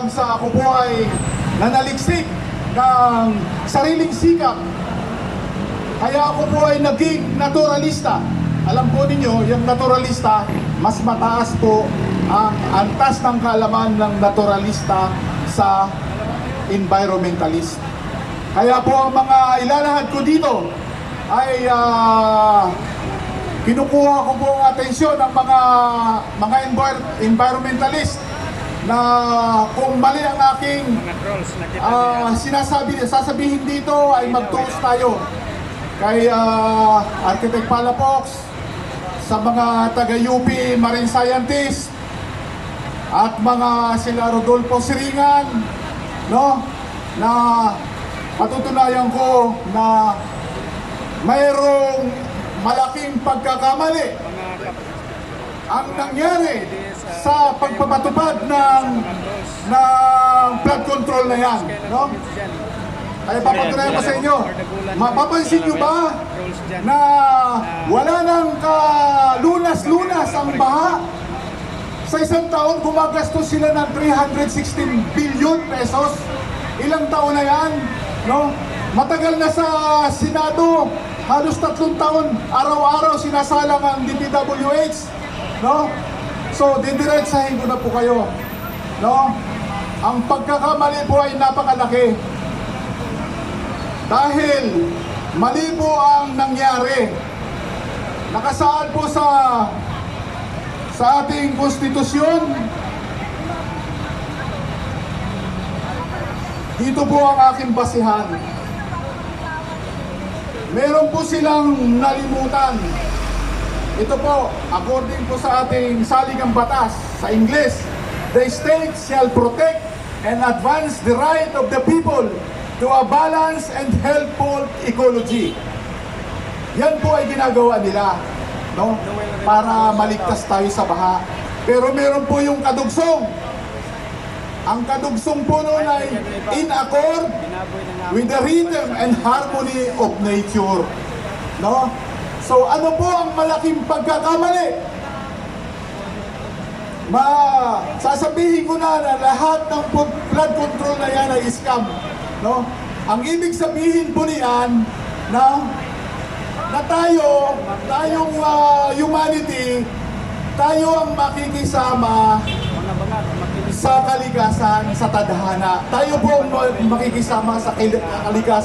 hanggang sa ako po ay ng sariling sikap. Kaya ako po ay naging naturalista. Alam po ninyo, yung naturalista, mas mataas po ang antas ng kaalaman ng naturalista sa environmentalist. Kaya po ang mga ilalahad ko dito ay ah, kinukuha ko po ang atensyon ng mga mga envir- environmentalist na kung mali ang aking Ah, sinasabi, sasabihin dito ay mag-toast tayo. Kay ah, Architect Palafox, sa mga taga-UP Marine Scientist, at mga sila Rodolfo Siringan, no? Na patutunayan ko na mayroong malaking pagkakamali ang nangyari sa pagpapatupad ng ng flood control na yan, no? Kaya papatunayan ko sa inyo, mapapansin nyo ba na wala nang kalunas-lunas ang baha? Sa isang taon, gumagastos sila ng 316 billion pesos. Ilang taon na yan, no? Matagal na sa Senado, halos tatlong taon, araw-araw sinasalang ang DPWH, no? So, didiretsahin ko na po kayo, no? Ang pagkakamali po ay napakalaki. Dahil mali po ang nangyari. Nakasaad po sa sa ating konstitusyon. Dito po ang aking basihan. Meron po silang nalimutan. Ito po, according po sa ating saligang batas sa Ingles, the state shall protect and advance the right of the people to a balanced and healthful ecology. Yan po ay ginagawa nila, no? Para maligtas tayo sa baha. Pero meron po yung kadugsong. Ang kadugsong po noon ay in accord with the rhythm and harmony of nature. No? So ano po ang malaking pagkakamali? Ma, sasabihin ko na na lahat ng flood control na yan ay scam. No? Ang ibig sabihin po niyan na na tayo, tayong ah, humanity, tayo ang makikisama sa kalikasan, sa tadhana. Tayo po ang makikisama sa kalikasan.